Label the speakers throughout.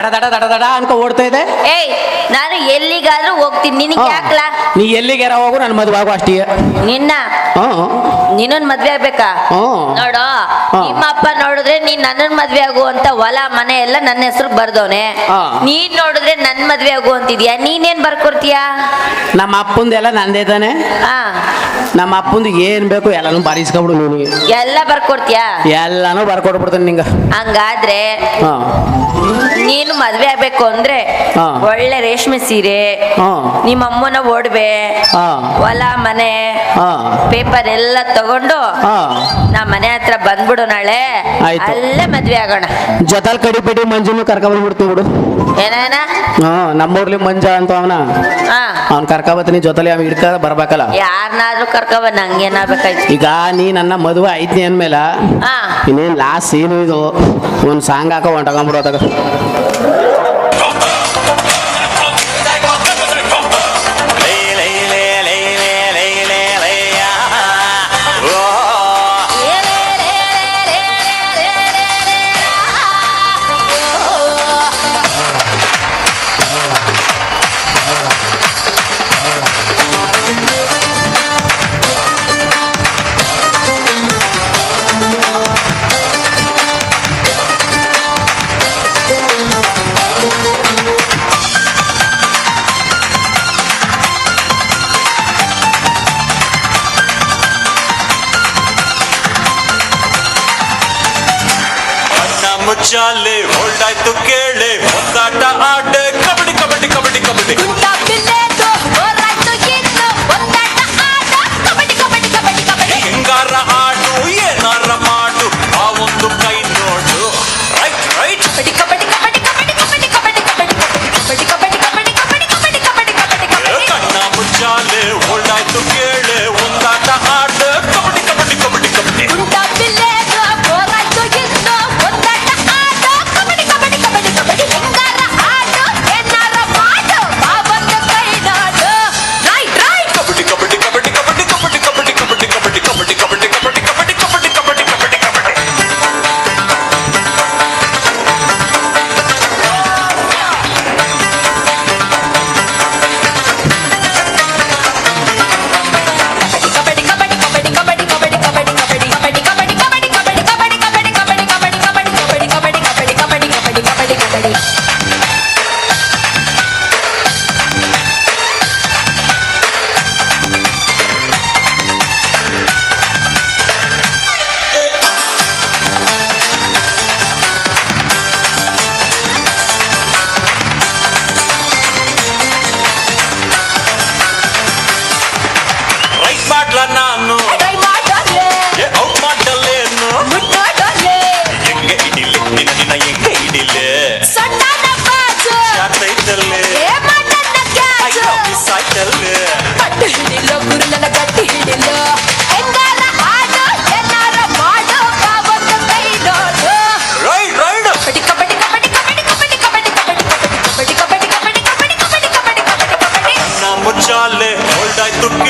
Speaker 1: ದಡ ದಡ ದಡ ದಡ ಅನ್ಕೊ ಓಡ್ತಾ ಇದೆ.
Speaker 2: ಏಯ್ ನಾನು ಎಲ್ಲಿಗಾದ್ರೂ ಹೋಗ್ತೀನಿ. ನಿನಗೆ. ಯಾಕ್ಲಾ?
Speaker 1: ನೀ ಎಲ್ಲಿಗಾರ ಹೋಗು ನನ್ನ ಮದುವೆ ಆಗು ಅಷ್ಟೇ.
Speaker 2: ನಿನ್ನ? ನಿನ್ನನ್ ಮದ್ವೆ ಆಗ್ಬೇಕಾ. ನೋಡು ನಿಮ್ಮ ಅಪ್ಪ ನೋಡಿದ್ರೆ ನೀನ್ ನನ್ನನ್ ಮದ್ವೆ ಆಗು ಅಂತ ಹೊಲ ಮನೆ ಎಲ್ಲ ನನ್ನ ಹೆಸರು ಬರ್ದವನೆ. ನೀನ್ ನೋಡಿದ್ರೆ ನನ್ ಮದ್ವೆ ಆಗು ಅಂತಿದ್ಯಾ? ನೀನೇನ್ ಬರ್ಕೊಡ್ತೀಯಾ?
Speaker 1: ನಮ್ಮ ಅಪ್ಪಂದೆಲ್ಲ ನಂದೇ ತಾನೆ. ನಮ್ಮ ಅಪ್ಪಂದು ಏನ್ ಬೇಕು ಎಲ್ಲಾನು ಬಾರಿಸ್ಕೊಂಡ್ಬಿಡು ನೀನು.
Speaker 2: ಎಲ್ಲ ಬರ್ಕೊಡ್ತೀಯಾ?
Speaker 1: ಎಲ್ಲಾನು ಬರ್ಕೊಟ್ಬಿಡ್ತಾನೆ ನಿಂಗ.
Speaker 2: ಹಂಗಾದ್ರೆ
Speaker 1: ಹಾ.
Speaker 2: ನೀನು ಮದ್ವೆ ಆಗ್ಬೇಕು ಅಂದ್ರೆ. ಒಳ್ಳೆ ರೇಷ್ಮೆ ಸೀರೆ ನಿಮ್ಮ ಅಮ್ಮನ
Speaker 1: ಓಡ್ಬೆ
Speaker 2: ಹೊಲ ಮನೆ ಪೇಪರ್ ಎಲ್ಲ ತಗೊಂಡು ನಾ ಮನೆ ಹತ್ರ ಬಂದ್ಬಿಡು ನಾಳೆ. ಅಲ್ಲೇ ಮದ್ವೆ ಆಗೋಣ.
Speaker 1: ಜೊತಲ್ ಕಡಿಪೇಟಿ ಮಂಜುನು ಕರ್ಕೊಂಡ್ಬಿಡ್ತೀವಿ ಬಿಡು.
Speaker 2: ಏನೇನ?
Speaker 1: ನಮ್ಮೂರ್ಲಿ ಮಂಜ ಅಂತ ಅವನ. ಅವ್ನ ಕರ್ಕೊಬತ್ತೀನಿ ಜೊತಲಿ ಅವ್ನು ಹಿಡ್ಕ ಬರ್ಬೇಕಲ್ಲ.
Speaker 2: ಯಾರನ್ನಾದ್ರೂ ಕರ್ಕೊಬ ನಂಗೇನಾಗ್ಬೇಕಾಯ್ತು
Speaker 1: ಈಗ ನೀ ನನ್ನ ಮದುವೆ ಐತಿ ಅಂದ್ಮೇಲೆ
Speaker 2: ಇನ್ನೇನ್
Speaker 1: ಇನ್ನೇನು ಲಾಸ್ಟ್ ಸೀನು ಇದು. ಒಂದು ಸಾಂಗ್ ಹಾಕೋ ಹೊಂಟಕೊಂಬಿಡೋದಾಗ
Speaker 3: ಚಾಲೆ ಹೊಲ್ಡಾಯ್ತು ಕೇಳೆ ಹೊತ್ತಾಟ ಆಟ
Speaker 4: Dai tutti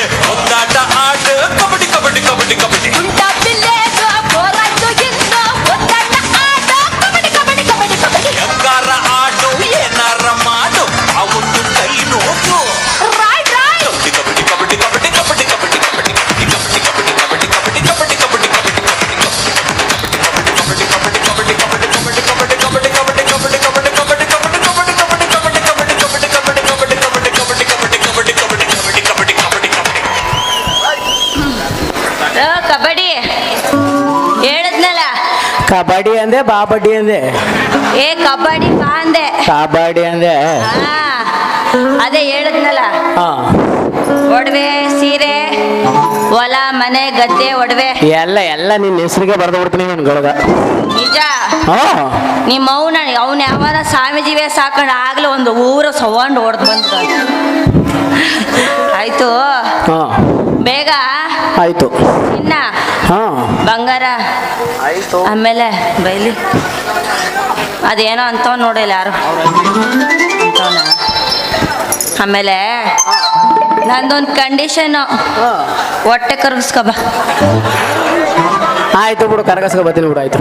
Speaker 2: ಕಬಡ್ಡಿ
Speaker 1: ಅಂದೆ ಬಾಬಡ್ಡಿ ಅಂದೆ.
Speaker 2: ಏ ಕಬಡ್ಡಿ ಬಾ ಅಂದೆ.
Speaker 1: ಕಬಡ್ಡಿ ಅಂದೆ.
Speaker 2: ಅದೇ ಹೇಳದ್ನಲ್ಲ.
Speaker 1: ಹಾ.
Speaker 2: ಒಡವೆ ಸೀರೆ ಹೊಲ ಮನೆ ಗದ್ದೆ ಒಡವೆ.
Speaker 1: ಎಲ್ಲ ಎಲ್ಲ ನಿನ್ನ ಹೆಸರಿಗೆ ಬರ್ದು ಬಿಡ್ತೀನಿ ನನ್ಗೊಳಗ
Speaker 2: ನಿಜ?
Speaker 1: ಹಾ.
Speaker 2: ನಿಮ್ಮ ಅವನ ಅವನ ಯಾವಾಗ ಸ್ವಾಮೀಜಿವೇ ಸಾಕೊಂಡು ಆಗ್ಲೂ ಒಂದು ಊರ ಸವಾಂಡ್ ಹೊಡೆದು ಬಂತು ಆಯ್ತು.
Speaker 1: ಹಾ.
Speaker 2: ಬೇಗ?
Speaker 1: ಆಯ್ತು.
Speaker 2: ಇನ್ನ? ಬಂಗಾರ. ಆಮೇಲೆ ಬೈಲಿ. ಅದೇನೋ ಅಂತವ್ ನೋಡಿಲ್ಲ ಯಾರು ಆಮೇಲೆ ನಂದೊಂದು ಕಂಡೀಷನು ಹೊಟ್ಟೆ ಕರ್ಗಿಸ್ಕೊಬ
Speaker 1: ಆಯ್ತು ಬಿಡು ಕರಗಸ್ಕೊ ಬರ್ತೀನಿ ಬಿಡು ಆಯ್ತು.